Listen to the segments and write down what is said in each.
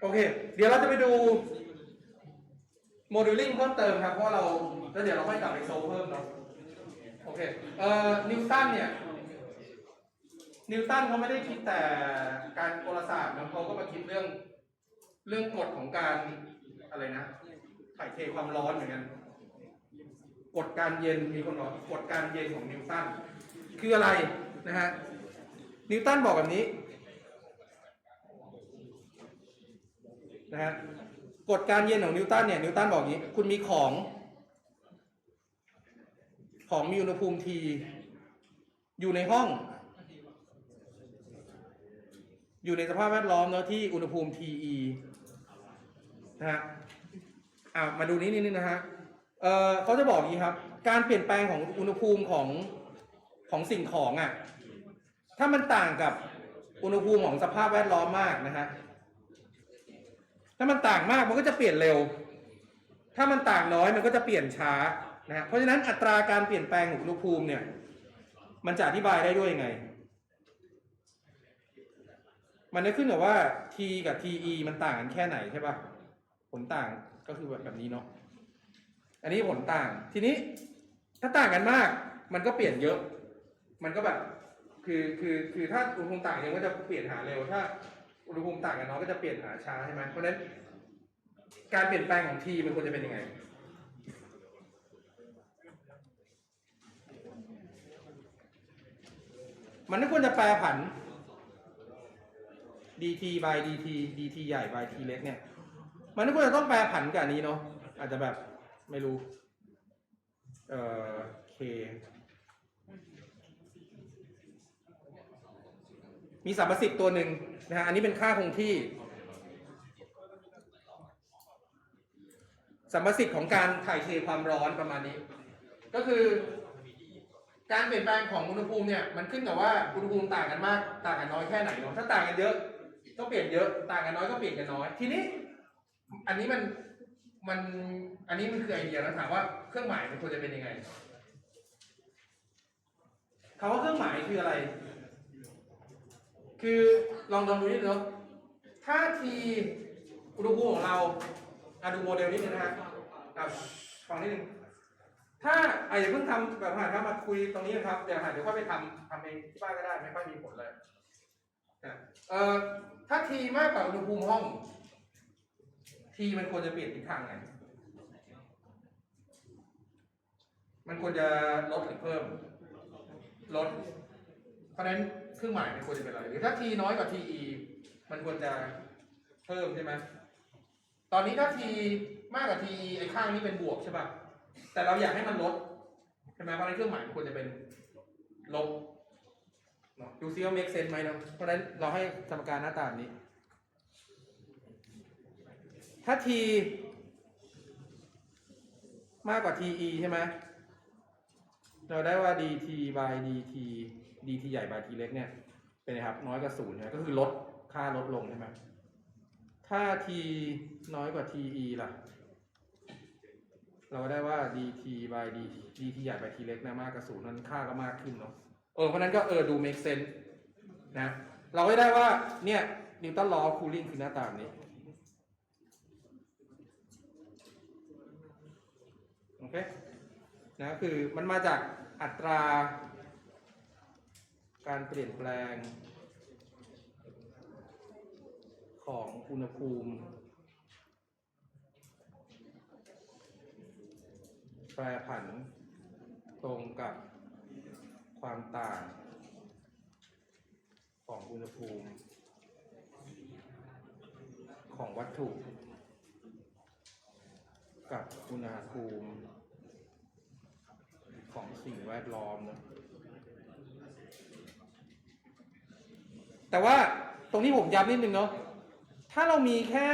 โอเค เดี๋ยวเราจะไปดูโมเดลลิ่งเพิ่มเติมครับ เพราะเราแล้วเดี๋ยวเราค่อยกลับไปโซลเพิ่มเนาะโอเคเอ่อนิวตันเนี่ยนิวตันเขาไม่ได้คิดแต่การกลศาสตร์นะเขาก็มาคิดเรื่องเรื่องกฎของการอะไรนะถ่ายเทความร้อนเหมือนกันกฎการเย็นมีคนบอกกฎการเย็นของนิวตันคืออะไรนะฮะนิวตันบอกแบบนี้ นะฮะกฎการเย็นของนิวตันเนี่ยนิวตันบอกอย่างนี้ คุณมีของ ของมีอุณหภูมิ T อยู่ในห้อง อยู่ในสภาพแวดล้อมเนาะที่อุณหภูมิ TE นะฮะอ่ามาดูนี้นิดนึงนะฮะเอ่อเขาจะบอกอย่างนี้ครับ การเปลี่ยนแปลงของอุณหภูมิของของสิ่งของอะถ้ามันต่างกับอุณหภูมิของสภาพแวดล้อมมากนะฮะ ถ้ามันต่างมากมันก็จะเปลี่ยนเร็ว ถ้ามันต่างน้อยมันก็จะเปลี่ยนช้านะเพราะฉะนั้นอัตราการเปลี่ยนแปลงของอุณหภูมิเนี่ย มันจะอธิบายได้ด้วยยังไง มันจะขึ้นกับว่า T กับ TE มันต่างกันแค่ไหนใช่ปะผลต่างก็คือแบบแบบนี้เนาะอันนี้ผลต่างทีนี้ถ้าต่างกันมาก มันก็เปลี่ยนเยอะ มันก็แบบ คือคือคือถ้าอุณหภูมิต่างกันก็จะเปลี่ยนหาเร็วถ้า อุณหภูมิต่างกันน้อยก็จะเปลี่ยนหาช้าใช่ไหมเพราะฉะนั้น การเปลี่ยนแปลงของทีมันควรจะเป็นยังไงมันไม่ควรจะแปรผัน dt by dt dt ใหญ่ by t เล็กเนี่ย มันไม่ควรจะต้องแปรผันกับอันนี้เนาะ อาจจะแบบไม่รู้ เอ่อ k มีสัมประสิทธิ์ตัวหนึ่ง นะฮะอันนี้เป็นค่าคงที่สมประสิทธิ์ของการถ่ายเทความร้อนประมาณนี้ ก็คือ การเปลี่ยนแปลงของอุณหภูมิเนี่ยมันขึ้นกับว่าอุณหภูมิต่างกันมาก ต่างกันน้อยแค่ไหนเนาะถ้าต่างกันเยอะก็เปลี่ยนเยอะต่างกันน้อยก็เปลี่ยนกันน้อย ทีนี้ อันนี้มันมันอันนี้มันคือไอเดียนะถามว่าเครื่องหมายมันควรจะเป็นยังไงคำว่าเครื่องหมายคืออะไร คือลองลองดูนิดนึงถ้าทีอุณหภูมิของเราอะดูโมเดลนิดนึงนะฮะอะฟังนิดนึงถ้าอะอย่าเพิ่งทำแบบผ่านครับมาคุยตรงนี้นะครับเดี๋ยวหาเดี๋ยวค่อยไปทำทำเองที่บ้านก็ได้ไม่ค่อยมีผลเลยเอ่อถ้าทีมากกว่าอุณหภูมิห้อง ทีมันควรจะเปลี่ยนทิศทางไงมันควรจะลดหรือเพิ่ม ลด เพราะฉะนั้น เครื่องหมายมันควรจะเป็นอะไร หรือถ้า t น้อยกว่า te มันควรจะเพิ่มใช่ไหมตอนนี้ถ้า t มากกว่า te ไอ้ข้างนี้เป็นบวกใช่ป่ะ แต่เราอยากให้มันลดใช่ไหมเพราะฉะนั้นเครื่องหมายมันควรจะเป็นลบเนาะดูซิว่า make sense ไหมเนาะเพราะฉะนั้นเราให้สมการหน้าตาแบบนี้ ถ้า t มากกว่า te ใช่ไหมเราได้ว่า dt by dt dt ใหญ่ by t เล็กเนี่ยเป็นไงครับน้อยกว่าศูนย์ใช่ไหมก็คือลดค่าลดลงใช่ไหมถ้า t น้อยกว่า te ล่ะ เราก็ได้ว่า dt by dt dt ใหญ่ by t เล็กนะมากกว่าศูนย์นั้นค่าก็มากขึ้นเนาะเออเพราะนั้นก็เออดู make sense นะเราก็ได้ว่าเนี่ยนิวตันลอคูลิ่งคือหน้าตาแบบนี้ โอเคนะคือมันมาจากอัตรา การเปลี่ยนแปลง ของอุณหภูมิ แปรผัน ตรงกับความต่าง ของอุณหภูมิ ของวัตถุ กับอุณหภูมิ ของสิ่งแวดล้อมนะ แต่ว่าตรงนี้ผมย้ำนิดนึงเนาะถ้าเรามีแค่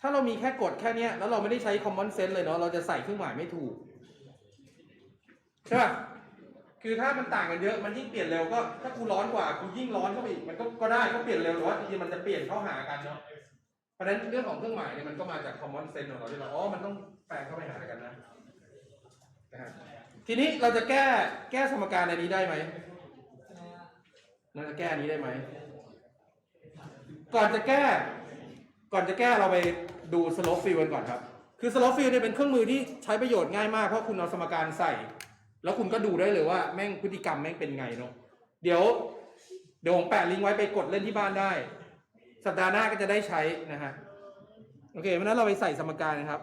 ถ้าเรามีแค่กฎแค่เนี้ย แล้วเราไม่ได้ใช้ common sense เลยเนาะเราจะใส่เครื่องหมายไม่ถูกใช่ป่ะคือถ้ามันต่างกันเยอะมันยิ่งเปลี่ยนเร็วก็ถ้ากูร้อนกว่ากูยิ่งร้อนเข้าไปอีกมันก็ก็ได้ก็เปลี่ยนเร็วแต่ว่าจริงๆมันจะเปลี่ยนเข้าหากันเนาะเพราะฉะนั้นเรื่องของเครื่องหมายเนี่ยมันก็มาจาก common sense ของเราที่เราอ๋อมันต้องแปลงเข้าไปหากันนะทีนี้เราจะแก้แก้สมการในนี้ได้ไหม เราจะแก้อันนี้ได้ไหม ก่อนจะแก้ ก่อนจะแก้เราไปดูสโลปฟิลกันก่อนครับ คือสโลปฟิลเนี่ยเป็นเครื่องมือที่ใช้ประโยชน์ง่ายมาก เพราะคุณเอาสมการใส่ แล้วคุณก็ดูได้เลยว่าแม่งพฤติกรรมแม่งเป็นไงเนาะ เดี๋ยว เดี๋ยวผมแปะลิงก์ไว้ไปกดเล่นที่บ้านได้ สัปดาห์หน้าก็จะได้ใช้นะฮะ โอเคเพราะนั้นเราไปใส่สมการนะครับ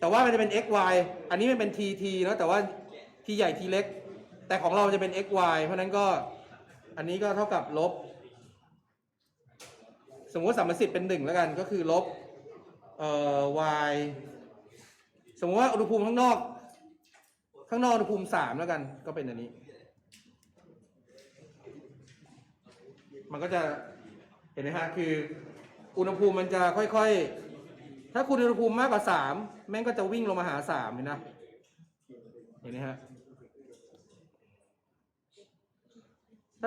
แต่ว่ามันจะเป็น x y อันนี้มันเป็น t t เนอะแต่ว่า t ใหญ่ t เล็ก แต่ของเราจะเป็น x y เพราะนั้นก็อันนี้ก็เท่ากับลบ สมมติสามสิบเป็นหนึ่งแล้วกันก็คือลบเอ่อ y สมมติว่าอุณหภูมิข้างนอก ข้างนอกอุณหภูมิสามแล้วกัน ก็เป็นอันนี้ มันก็จะเห็นไหมฮะคือ อุณหภูมิมันจะค่อยๆ ถ้าคุณอุณหภูมิมากกว่าสามแม่งก็จะวิ่งลงมาหาสามเห็นนะเห็นไหมฮะ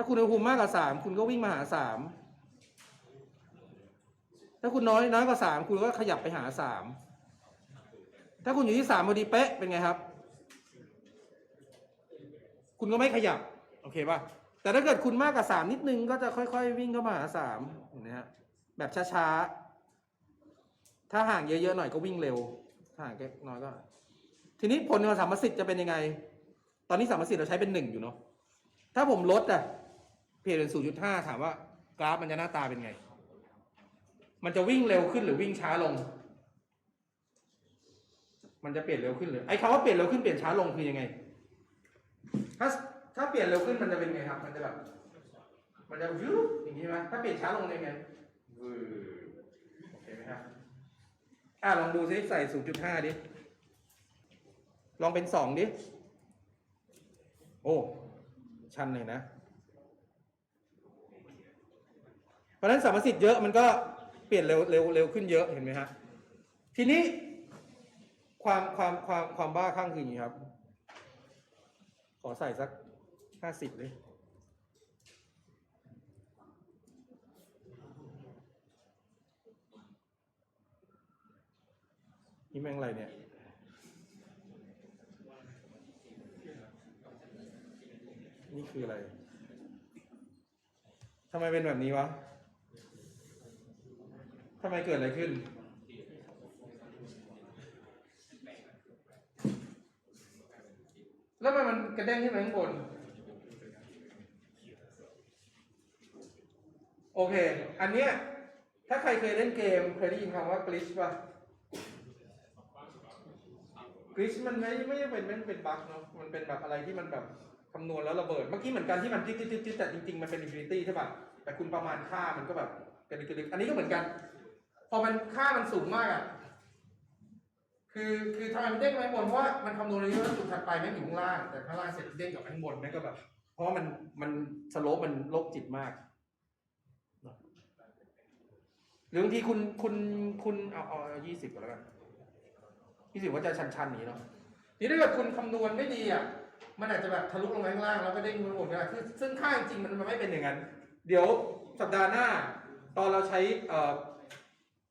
ถ้าคุณอุณหภูมิมากกว่าสามคุณก็วิ่งมาหาสามถ้าคุณน้อยน้อยกว่าสามคุณก็ขยับไปหาสามถ้าคุณอยู่ที่สามพอดีเป๊ะเป็นไงครับ คุณก็ไม่ขยับ โอเคป่ะแต่ถ้าเกิดคุณมากกว่าสามนิดนึงก็จะค่อย ๆ วิ่งเข้ามาหาสามเห็นไหมฮะแบบช้าๆ ถ้าห่างเยอะๆหน่อยก็วิ่งเร็วห่างแค่น้อยก็ ทีนี้ผลของสามสิทธิ์จะเป็นยังไง ตอนนี้สามสิทธิ์เราใช้เป็นหนึ่งอยู่เนาะถ้าผมลดอะ เปลี่ยนเป็นศูนย์จุดห้าถามว่ากราฟมันจะหน้าตาเป็นไง มันจะวิ่งเร็วขึ้นหรือวิ่งช้าลง มันจะเปลี่ยนเร็วขึ้นหรือไอ้คำว่าเปลี่ยนเร็วขึ้นเปลี่ยนช้าลงคือยังไง ถ้าถ้าเปลี่ยนเร็วขึ้นมันจะเป็นไงครับ มันจะแบบ มันจะวิวอย่างนี้ใช่ไหมถ้าเปลี่ยนช้าลงเป็นไงวือโอเคไหมครับอะลองดูซิใส่ศูนย์จุดห้าดิ ลองเป็นสองดิ โอ้ ชันเลยนะ เพราะฉะนั้นสามสิทธิ์เยอะมันก็เปลี่ยนเร็วเร็วเร็วขึ้นเยอะเห็นไหมฮะทีนี้ความความความความบ้าคลั่งคืออย่างนี้ครับ ขอใส่สักห้าสิบเลยนี่แม่งอะไรเนี่ยนี่คืออะไรทำไมเป็นแบบนี้วะ ทำไมเกิดอะไรขึ้น แล้วทำไมมันกระเด้งขึ้นไปข้างบน โอเค อันเนี้ยถ้าใครเคยเล่นเกมเคยได้ยินคำว่ากลิชป่ะกลิชมันไม่ไม่เป็นไม่เป็นบั๊กเนาะมันเป็นแบบอะไรที่มันแบบคำนวณแล้วระเบิด เมื่อกี้เหมือนกันที่มันจิ๊ดจิ๊ดจิ๊ดจิ๊ดแต่จริงๆ มันเป็นอินฟินิตี้ใช่ป่ะแต่คุณประมาณค่ามันก็แบบกระดิกกระดิกอันนี้ก็เหมือนกัน พอมันค่ามันสูงมากอะ คือคือทำไมมันเด้งไปข้างบนเพราะว่ามันคำนวณระยะจุดถัดไปแม่งอยู่ข้างล่าง แต่ข้างล่างเสร็จเด้งกลับไปข้างบนแม่งก็แบบ เพราะมันมันสโลปมันโลกจิตมากหรือบางทีคุณคุณคุณเอาเอายี่สิบก็แล้วกันยี่สิบว่าจะชันๆอย่างนี้เนาะนี่ถ้าเกิดคุณคำนวณไม่ดีอะมันอาจจะแบบทะลุลงไปข้างล่างแล้วก็เด้งขึ้นบนก็ได้คือซึ่งค่าจริงมันมันไม่เป็นอย่างนั้น เดี๋ยวสัปดาห์หน้า ตอนเราใช้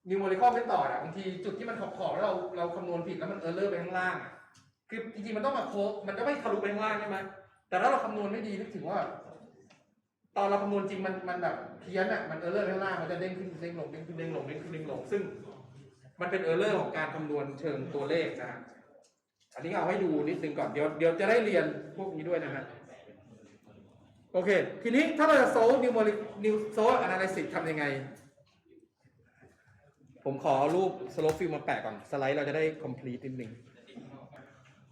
เอ่อ numerical method อะบางทีจุดที่มันขอบขอบแล้วเราเราคำนวณผิดแล้วมันเออร์เลอร์ไปข้างล่างอะคือจริงๆมันต้องมาโคกมันก็ไม่ทะลุไปข้างล่างใช่ไหมแต่ถ้าเราคำนวณไม่ดีนึกถึงว่า ตอนเราคำนวณจริงมันมันแบบเพี้ยนอะมันเออร์เลอร์ข้างล่างมันจะเด้งขึ้นเด้งลงเด้งขึ้นเด้งลงเด้งขึ้นเด้งลงซึ่ง มันเป็นเออร์เลอร์ของการคำนวณเชิงตัวเลขนะอันนี้เอาให้ดูนิดนึงก่อนเดี๋ยวเดี๋ยวจะได้เรียนพวกนี้ด้วยนะฮะโอเค ทีนี้ถ้าเราจะโซลนิวโมลินิวโซลอนาลิซิสทำยังไง ผมขอรูปสโลปฟิลมาแปะก่อน สไลด์เราจะได้ complete นิดนึง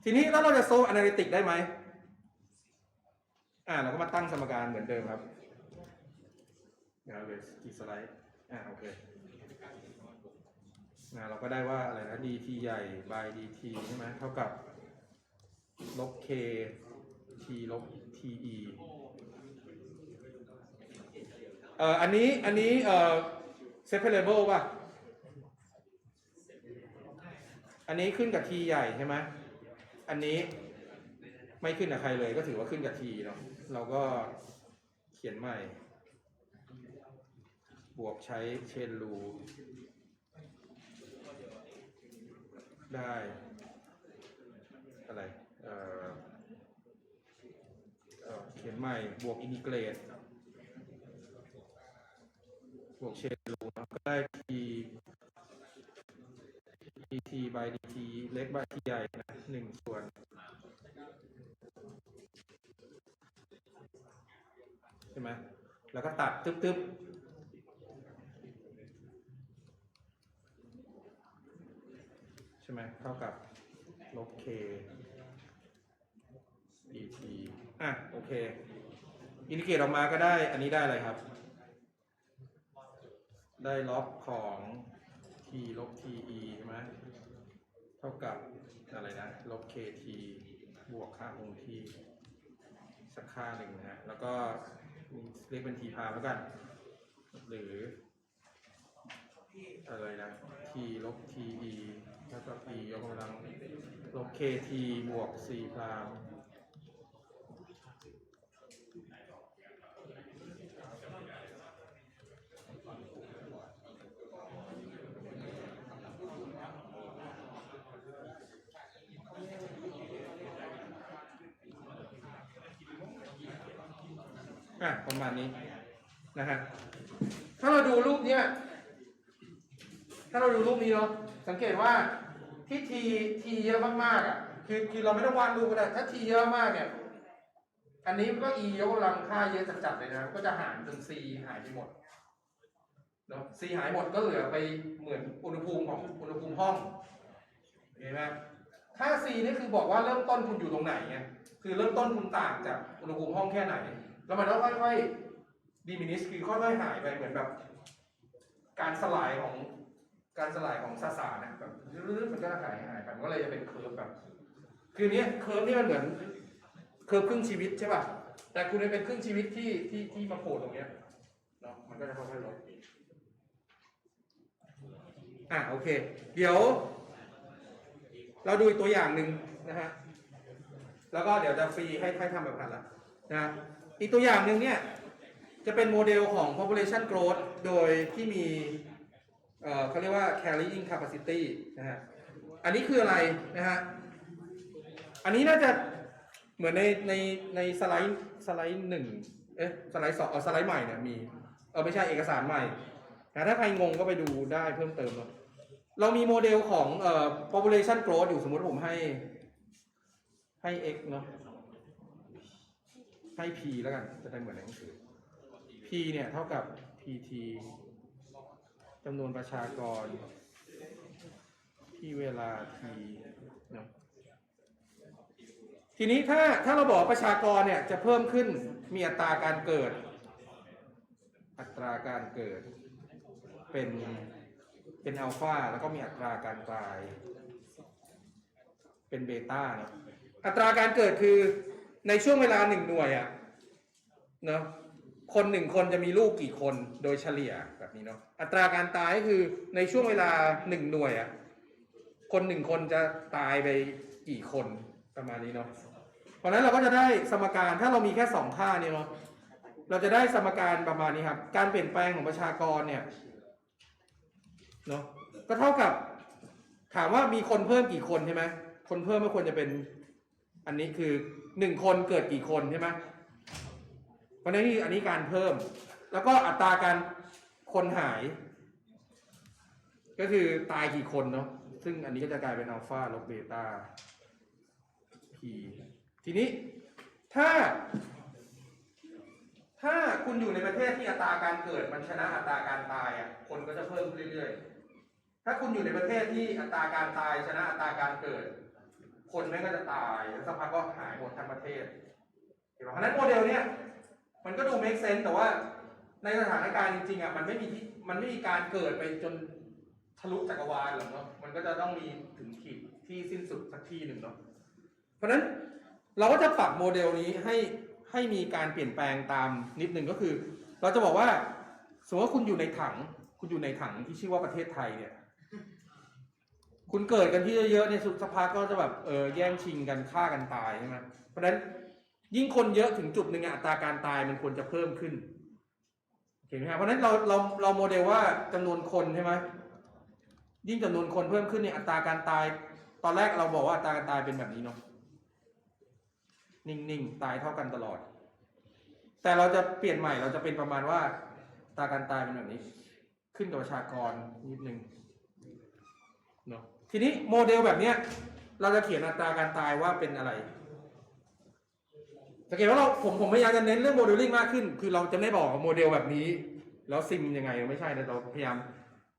ทีนี้แล้วเราจะโซล analytic ได้ไหม อ่า เราก็มาตั้งสมการเหมือนเดิมครับเดี๋ยวเลยกี่สไลด์ อ่า โอเคอ่าเราก็ได้ว่าอะไรนะ dt ใหญ่ by dt ใช่ไหมเท่ากับลบ k t ลบ te เอ่ออันนี้อันนี้เอ่อ separable ป่ะ อันนี้ขึ้นกับ t ใหญ่ใช่ไหมอันนี้ไม่ขึ้นกับใครเลยก็ถือว่าขึ้นกับ t เนาะเราก็เขียนใหม่ บวกใช้เชนรู ได้ อะไร เอ่อเขียนใหม่ บวกอินิเกรตบวกเชนรูก็ได้ t dt by dt เล็ก by t ใหญ่นะหนึ่งส่วน ใช่ไหมแล้วก็ตัดตึ๊บๆใช่ไหมเท่ากับลบ k dt อะ โอเค อินทิเกรตออกมาก็ได้ อันนี้ได้อะไรครับ ได้ล็อกของ ลบ te ใช่ไหมเท่ากับอะไรนะ ลบ kt บวกค่าคงที่สักค่าหนึ่งนะฮะ แล้วก็เรียกเป็น t พามแล้วกัน หรือ อะไรนะ t ลบ te แล้วก็ e ยกกำลัง ลบ kt บวก c พาม อะประมาณนี้นะฮะถ้าเราดูรูปเนี้ยถ้าเราดูรูปนี้เนาะสังเกตว่าที่ทีทีเยอะมากๆอะคือคือเราไม่ต้องวาดรูปก็ได้ถ้าทีเยอะมากเนี่ยอันนี้ก็ e ยกกำลังค่าเยอะจัดๆเลยนะก็จะหารจน c หายไปหมดเนาะ c หายหมดก็เหลือไปเหมือนอุณหภูมิของอุณหภูมิห้องเห็นไหมถ้า c นี่คือบอกว่าเริ่มต้นคุณอยู่ตรงไหนไงคือเริ่มต้นคุณต่างจากอุณหภูมิห้องแค่ไหน แล้วมันก็ค่อยๆ diminish คือค่อยๆหายไปเหมือนแบบ การสลายของการสลายของสสารนะแบบรื้อๆมันก็หายหายไปมันก็เลยจะเป็นเคอร์ฟแบบ คือเนี้ยเคอร์ฟนี่มันเหมือนเคอร์ฟครึ่งชีวิตใช่ป่ะแต่คุณเป็นครึ่งชีวิตที่ที่ที่มาโผล่ตรงเนี้ยเนาะมันก็จะค่อยๆลดอะโอเค เดี๋ยว เราดูตัวอย่างหนึ่งนะฮะแล้วก็เดี๋ยวจะฟรีให้ให้ทำแบบผ่านละนะ อีกตัวอย่างหนึ่งเนี่ยจะเป็นโมเดลของ population growth โดยที่มีเอ่อเขาเรียกว่า carrying capacity นะฮะ อันนี้คืออะไรนะฮะ อันนี้น่าจะเหมือนในในในสไลด์สไลด์หนึ่งเอ๊ะสไลด์สองเออสไลด์ใหม่เนี่ยมีเออไม่ใช่เอกสารใหม่นะถ้าใครงงก็ไปดูได้เพิ่มเติมเนาะเรามีโมเดลของเอ่อ population growth อยู่สมมติผมให้ให้ x เนาะ ให้ p แล้วกัน จะได้เหมือนในหนังสือ p เนี่ยเท่ากับ pt จำนวนประชากร ที่เวลา t เนาะทีนี้ถ้าถ้าเราบอกประชากรเนี่ยจะเพิ่มขึ้นมีอัตราการเกิด อัตราการเกิด เป็นเป็นอัลฟาแล้วก็มีอัตราการตาย เป็นเบต้าเนาะอัตราการเกิดคือ ในช่วงเวลาหนึ่งหน่วยอะเนาะคนหนึ่งคนจะมีลูกกี่คนโดยเฉลี่ยแบบนี้เนาะอัตราการตายก็คือในช่วงเวลาหนึ่งหน่วยอะคนหนึ่งคนจะตายไปกี่คนประมาณนี้เนาะเพราะนั้นเราก็จะได้สมการถ้าเรามีแค่สองท่าเนี่ยเนาะเราจะได้สมการประมาณนี้ครับ การเปลี่ยนแปลงของประชากรเนี่ยเนาะก็เท่ากับ ถามว่ามีคนเพิ่มกี่คนใช่ไหมคนเพิ่มไม่ควรจะเป็น อันนี้คือหนึ่งคนเกิดกี่คนใช่ไหมเพราะนั้นนี่อันนี้การเพิ่ม แล้วก็อัตราการคนหาย ก็คือตายกี่คนเนาะซึ่งอันนี้ก็จะกลายเป็นอัลฟาลบเบต้าพีทีนี้ถ้า ถ้าคุณอยู่ในประเทศที่อัตราการเกิดมันชนะอัตราการตายอะคนก็จะเพิ่มเรื่อยๆถ้าคุณอยู่ในประเทศที่อัตราการตายชนะอัตราการเกิด คนแม่งก็จะตายแล้วสักพักก็หายหมดทั้งประเทศเห็นไหมเพราะฉะนั้นโมเดลเนี้ยมันก็ดู make sense แต่ว่าในสถานการณ์จริงๆอะมันไม่มีที่มันไม่มีการเกิดไปจนทะลุจักรวาลหรอกเนาะมันก็จะต้องมีถึงขีดที่สิ้นสุดสักที่หนึ่งเนาะเพราะฉะนั้นเราก็จะปรับโมเดลนี้ให้ให้มีการเปลี่ยนแปลงตามนิดนึงก็คือ เราจะบอกว่าสมมติว่าคุณอยู่ในถัง คุณอยู่ในถังที่ชื่อว่าประเทศไทยเนี่ย คุณเกิดกันที่เยอะๆเนี่ยสุดสักพักก็จะแบบเออแย่งชิงกันฆ่ากันตายใช่ไหมเพราะฉะนั้นยิ่งคนเยอะถึงจุดหนึ่งอัตราการตายมันควรจะเพิ่มขึ้นเห็นไหมครับเพราะฉะนั้นเราเราเราโมเดลว่าจำนวนคนใช่ไหมยิ่งจำนวนคนเพิ่มขึ้นเนี่ยอัตราการตาย ตอนแรกเราบอกว่าอัตราการตายเป็นแบบนี้เนาะนิ่งๆตายเท่ากันตลอด แต่เราจะเปลี่ยนใหม่เราจะเป็นประมาณว่าอัตราการตายเป็นแบบนี้ ขึ้นกับประชากรนิดนึงเนาะ ทีนี้โมเดลแบบเนี้ยเราจะเขียนอัตราการตายว่าเป็นอะไรสังเกตว่าเราผมผมพยายามจะเน้นเรื่องโมเดลลิ่งมากขึ้น คือเราจะไม่บอกโมเดลแบบนี้ แล้วซิมยังไงไม่ใช่นะเราพยายาม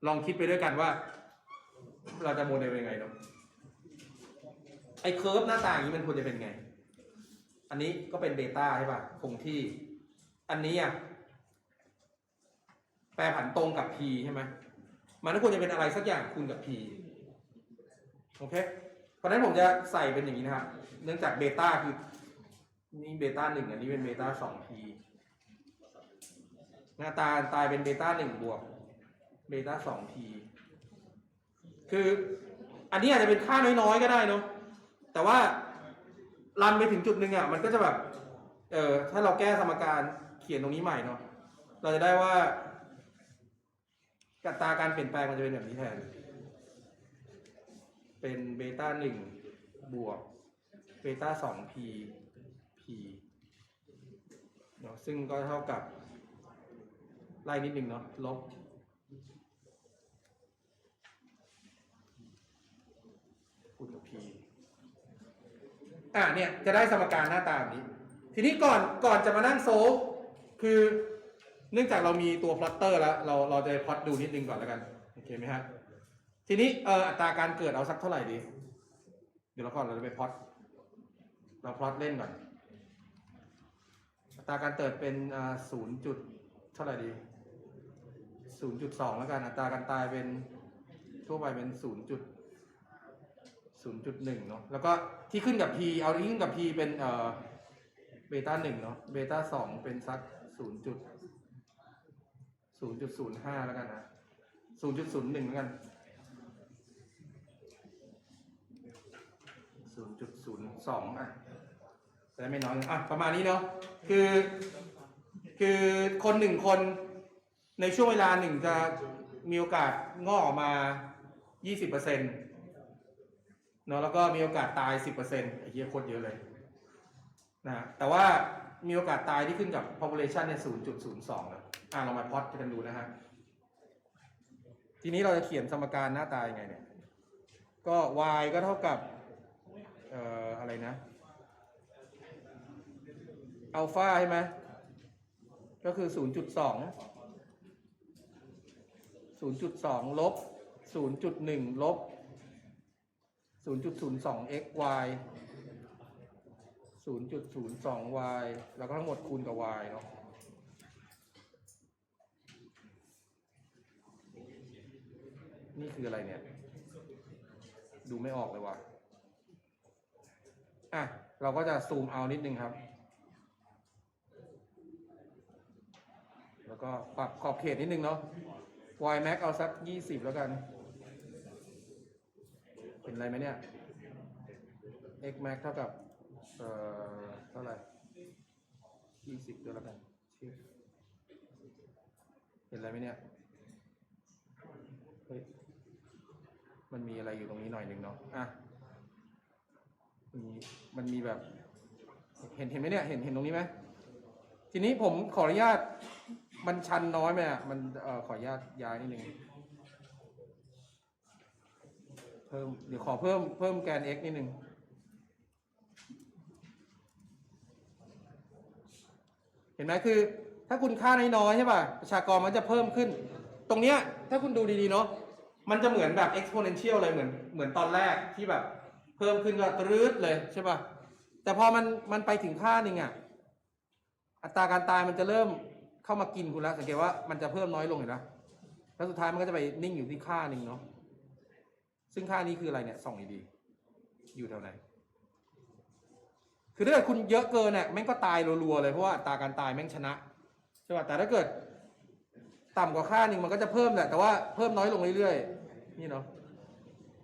ลองคิดไปด้วยกันว่า เราจะโมเดลยังไงเนาะไอ้เคิร์ฟหน้าต่างนี้มันควรจะเป็นไง อันนี้ก็เป็นเบต้าใช่ป่ะคงที่ อันนี้อะแปรผันตรงกับ p ใช่ไหมมันก็ควรจะเป็นอะไรสักอย่างคูณกับ p โอเค เพราะฉะนั้นผมจะใส่เป็นอย่างนี้นะครับ เนื่องจากเบต้าคือ นี่เบต้าหนึ่งอันนี้เป็นเบต้าสอง p หน้าตาตายเป็นเบต้าหนึ่งบวกเบต้าสอง p คืออันนี้อาจจะเป็นค่าน้อยๆก็ได้เนาะแต่ว่ารันไปถึงจุดหนึ่งอะ มันก็จะแบบ เออถ้าเราแก้สมการเขียนตรงนี้ใหม่เนาะเราจะได้ว่ากัตราการเปลี่ยนแปลงมันจะเป็นแบบนี้แทน เป็นเบต้าหนึ่งบวกเบต้าสอง p p เนาะซึ่งก็เท่ากับ ไล่นิดหนึ่งเนาะลบคูณกับ p อะเนี่ยจะได้สมการหน้าตาแบบนี้ ทีนี้ก่อนก่อนจะมานั่งโซลคือเนื่องจากเรามีตัวพลอตเตอร์แล้ว เราเราจะพลอตดูนิดนึงก่อนแล้วกัน โอเคไหมฮะ ทีนี้เอ่ออัตราการเกิดเอาสักเท่าไหร่ดี เดี๋ยวเราก่อนเราจะไปพลอตเราพลอตเล่นก่อน อัตราการเกิดเป็นอ่าศูนย์จุดเท่าไหร่ดีศูนย์จุดสองแล้วกัน อัตราการตายเป็นทั่วไปเป็นศูนย์จุดศูนย์จุดหนึ่งเนาะ แล้วก็ที่ขึ้นกับ p เอาที่ขึ้นกับ p เป็นเอ่อเบต้าหนึ่งเนาะ เบต้าสองเป็นสักศูนย์จุดศูนย์จุดศูนย์ห้าแล้วกันนะศูนย์จุดศูนย์หนึ่งแล้วกัน ศูนย์จุดศูนย์สองอะจะได้ไม่น้อยอะประมาณนี้เนาะคือ คือคนหนึ่งคนในช่วงเวลาหนึ่งจะมีโอกาสงอกออกมา 20%เปอร์เซ็นต์เนาะแล้วก็มีโอกาสตาย 10%ไอ้เหี้ยโคตรเยอะเลยนะฮะแต่ว่ามีโอกาสตายที่ขึ้นกับ population เนี่ย 0.02นะอะลองมาพอดกันดูนะฮะ ทีนี้เราจะเขียนสมการหน้าตายังไงเนี่ย ก็ y ก็เท่ากับ เอ่ออะไรนะอัลฟาใช่ไหมก็คือ 0.2 0.2 ลบ 0.1 ลบ 0.02 x y 0.02 y แล้วก็ทั้งหมดคูณกับ y เนาะนี่คืออะไรเนี่ย ดูไม่ออกเลยว่ะ อะเราก็จะซูมเอานิดนึงครับ แล้วก็ปรับขอบเขตนิดนึงเนาะ y max เอาสัก20แล้วกัน เป็นอะไรไหมเนี่ย x max เท่ากับ เอ่อ เท่าไหร่ยี่สิบด้วแล้วกันเห็นอะไรไหมเนี่ยเฮ้ยมันมีอะไรอยู่ตรงนี้หน่อยหนึ่งเนาะอะ มีมันมีแบบ เห็นเห็นไหมเนี่ยเห็นเห็นตรงนี้ไหมทีนี้ผมขออนุญาตมันชันน้อยไหมอะมันเอ่อขออนุญาตย้ายนิดนึงเพิ่มเดี๋ยวขอเพิ่มเพิ่มแกน x นิดนึงเห็นไหมคือ ถ้าคุณค่าน้อยๆใช่ป่ะประชากรมันจะเพิ่มขึ้น ตรงเนี้ยถ้าคุณดูดีๆเนาะมันจะเหมือนแบบ exponential เลยเหมือนเหมือนตอนแรกที่แบบ เพิ่มขึ้นก็ตรืดเลยใช่ป่ะแต่พอมันมันไปถึงค่าหนึ่งอะอัตราการตายมันจะเริ่มเข้ามากินคุณแล้วสังเกตว่ามันจะเพิ่มน้อยลงเห็นไหมแล้วสุดท้ายมันก็จะไปนิ่งอยู่ที่ค่าหนึ่งเนาะซึ่งค่านี้คืออะไรเนี่ยส่องดีๆอยู่แถวไหนคือถ้าเกิดคุณเยอะเกินเนี่ยแม่งก็ตายรัวๆเลยเพราะว่าอัตราการตายแม่งชนะใช่ป่ะแต่ถ้าเกิด ต่ำกว่าค่าหนึ่งมันก็จะเพิ่มแหละแต่ว่าเพิ่มน้อยลงเรื่อยๆนี่เนาะ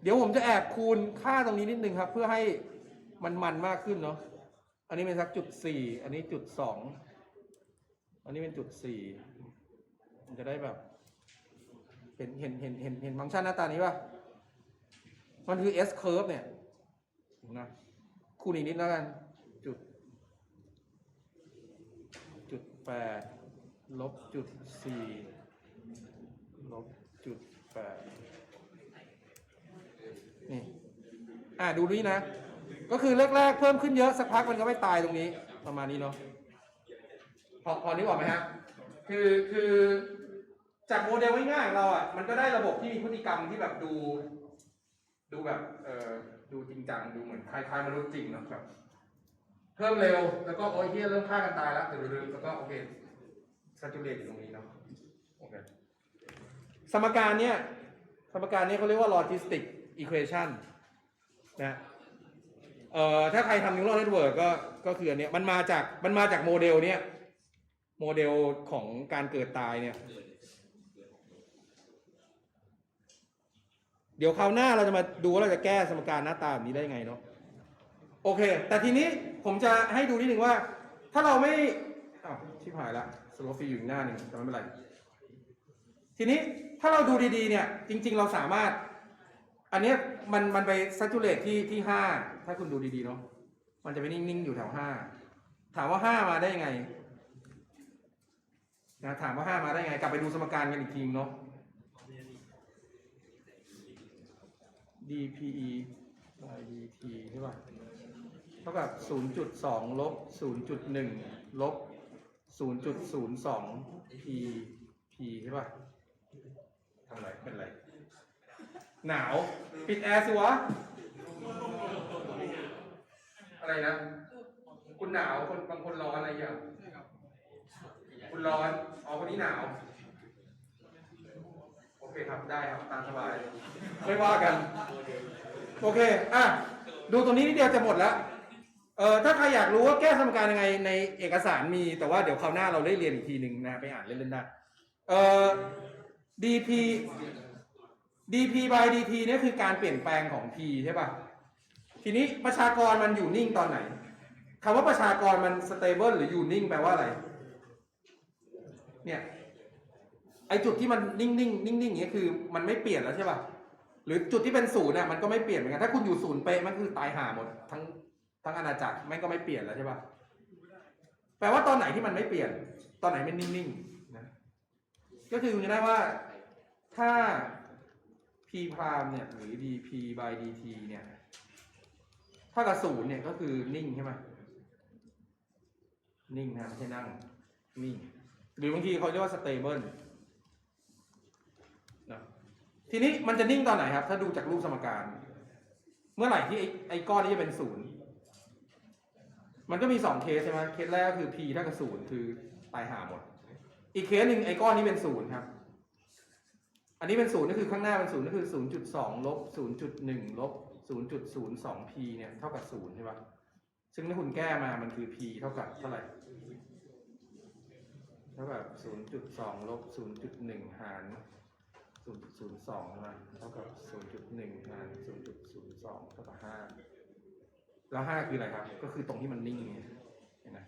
เดี๋ยวผมจะแอบคูณค่าตรงนี้นิดนึงครับ เพื่อให้มันมันมากขึ้นเนาะ อันนี้เป็นสักจุดสี่ อันนี้จุดสอง อันนี้เป็นจุดสี่ มันจะได้แบบ เห็นเห็นเห็นเห็นเห็นฟังก์ชันหน้าตานี้ป่ะ มันคือ S curve เนี่ยนะคูณอีกนิดแล้วกัน จุด จุดแปดลบจุดสี่ลบจุดแปด นี่อ่าดูนี่นะ ก็คือแรกๆเพิ่มขึ้นเยอะสักพักมันก็ไม่ตายตรงนี้ ประมาณนี้เนาะพอพอนึกออกไหมฮะคือคือจากโมเดลง่ายๆของเราอะมันก็ได้ระบบที่มีพฤติกรรมที่แบบดู ดูแบบเอ่อดูจริงจังดูเหมือนคล้ายๆมนุษย์จริงเนอะแบบเพิ่มเร็วแล้วก็โอ้ยเฮียเริ่มฆ่ากันตายแล้วเร็วๆแล้วก็โอเคซัจูเรตอยู่ตรงนี้เนาะโอเคสมการเนี่ยสมการเนี้เขาเรียกว่า logistic equation นะเอ่อถ้าใครทำ neural network ก็ก็คืออันเนี้ยมันมาจากมันมาจากโมเดลเนี้ยโมเดลของการเกิดตายเนี่ย เดี๋ยวคราวหน้าเราจะมาดูว่าเราจะแก้สมการหน้าตาแบบนี้ได้ไงเนาะโอเค แต่ทีนี้ผมจะให้ดูนิดหนึ่งว่า ถ้าเราไม่อ้าวชิบหายละสโลฟีอยู่อีกหน้าหนึ่งแต่ไม่เป็นไร ทีนี้ถ้าเราดูดีๆเนี่ย จริง ๆ เราสามารถ อันเนี้ยมันมันไปซัจูเรตที่ที่ห้าถ้าคุณดูดีๆเนาะมันจะไปนิ่งๆอยู่แถวห้าถามว่าห้ามาได้ยังไงนะถามว่าห้ามาได้ยังไง กลับไปดูสมการกันอีกทีเนาะ dpe by dt ใช่ป่ะเท่ากับ 0.2 ลบ 0.1 ลบ 0.02 p p ใช่ป่ะทำไรเป็นไร หนาว ปิดแอร์สิวะ อะไรนะ คุณหนาวคนบางคนร้อนอะไรอย่างคุณร้อนอ๋อคนนี้หนาว โอเคครับได้ครับตามสบายไม่ว่ากัน โอเค อะ ดูตรงนี้นิดเดียวจะหมดแล้ว เออถ้าใครอยากรู้ว่าแก้สมการยังไงในเอกสารมี แต่ว่าเดี๋ยวคราวหน้าเราได้เรียนอีกทีหนึ่งนะ ไปอ่านเล่นๆได้ เออ dp dp by dt เนี่ยคือการเปลี่ยนแปลงของ p ใช่ป่ะ ทีนี้ประชากรมันอยู่นิ่งตอนไหนคำว่าประชากรมัน stable หรืออยู่นิ่งแปลว่าอะไร เนี่ย ไอจุดที่มันนิ่งๆนิ่งๆอย่างเงี้ยคือ มันไม่เปลี่ยนแล้วใช่ป่ะ หรือจุดที่เป็นศูนย์เนี่ยมันก็ไม่เปลี่ยนเหมือนกัน ถ้าคุณอยู่ศูนย์เป๊ะมันคือตายห่าหมด ทั้งทั้งอาณาจักรแม่งก็ไม่เปลี่ยนแล้วใช่ป่ะ แปลว่าตอนไหนที่มันไม่เปลี่ยน ตอนไหนมันนิ่งๆนะ ก็คือคุณจะได้ว่าถ้า พรามเนี่ยหรือ dp by dt เนี่ยถ้ากับศูนย์เนี่ยก็คือนิ่งใช่ไหมนิ่งนะไม่ใช่นั่ง นิ่ง หรือบางทีเขาเรียกว่า stable นะทีนี้มันจะนิ่งตอนไหนครับ ถ้าดูจากรูปสมการ เมื่อไหร่ที่ไอ้ไอก้อนนี้จะเป็นศูนย์มันก็มีสองเคสใช่ไหมเคสแรกก็คือ p เท่ากับศูนย์คือตายห่าหมด อีกเคสหนึ่งไอ้ก้อนนี้เป็นศูนย์ครับ อันนี้เป็นศูนย์ก็คือข้างหน้าเป็นศูนย์ก็คือศูนย์จุดสองลบศูนย์จุดหนึ่งลบศูนย์จุดศูนย์สอง p เนี่ยเท่ากับศูนย์ใช่ปะซึ่งถ้าคุณแก้มามันคือ p เท่ากับเท่าไหร่เท่ากับศูนย์จุดสองลบศูนย์จุดหนึ่งหารศูนย์จุดศูนย์สองใช่ไหมเท่ากับศูนย์จุดหนึ่งหารศูนย์จุดศูนย์สองเท่ากับห้าแล้วห้าคืออะไรครับ ก็คือตรงที่มันนิ่งเนี่ยเห็นไหม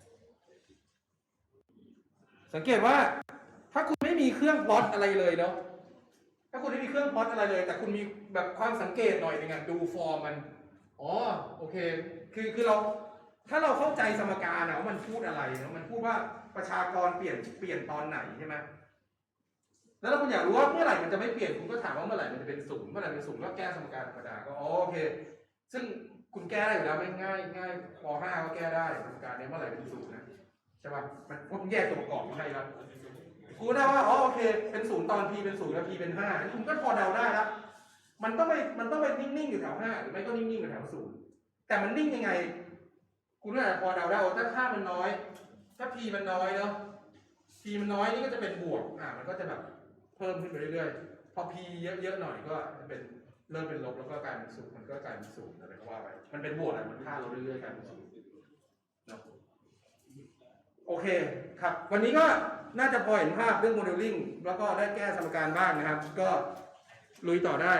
สังเกตว่าถ้าคุณไม่มีเครื่องพลอตอะไรเลยเนาะ ถ้าคุณไม่มีเครื่องพอตอะไรเลย แต่คุณมีแบบความสังเกตหน่อยหนึงอะดูฟอร์มมัน อ๋อโอเค คือคือเราถ้าเราเข้าใจสมการนะว่ามันพูดอะไรนะมันพูดว่าประชากรเปลี่ยนเปลี่ยนตอนไหนใช่ไหมแล้วถ้าคุณอยากรู้ว่าเมื่อไหร่มันจะไม่เปลี่ยนคุณก็ถามว่าเมื่อไหร่มันจะเป็นศูนย์เมื่อไหร่เป็นศูนย์ก็แก้สมการธรรมดาก็อ๋อโอเค ซึ่งคุณแก้ได้อยู่แล้วไม่ง่ายง่ายป .5 ก็แก้ได้สมการนี้เมื่อไหร่เป็นศูนย์นะใช่ป่ะมันพวกแยกตัวประกอบมาให้แล้ กูได้ว่าอ๋อโอเค เป็นศูนย์ตอน p เป็นศูนย์แล้ว p เป็นห้าคุณก็พอเดาได้ล้วมันต้องไปมันต้องไปนิ่งๆอยู่แถวห้าหรือไม่ก็นิ่งๆอยู่แถวศูนย์แต่มันนิ่งยังไง คุณก็อาจจะพอเดาได้ว่าถ้าค่ามันน้อย ถ้า p มันน้อยเนาะ p มันน้อยนี่ก็จะเป็นบวกอ่ามันก็จะแบบเพิ่มขึ้นไปเรื่อยๆพอ p เยอะๆหน่อยก็จะเป็นเริ่มเป็นลบแล้วก็กลายเป็นศูนย์มันก็กลายเป็นศูนย์อะไรก็ว่าไปมันเป็นบวกอะมันค่าลดเรื่อยๆกลายเป็นศูนย์ โอเคครับ วันนี้ก็น่าจะพอเห็นภาพเรื่องโมเดลลิ่งแล้วก็ได้แก้สมการบ้างนะครับ ก็ลุยต่อได้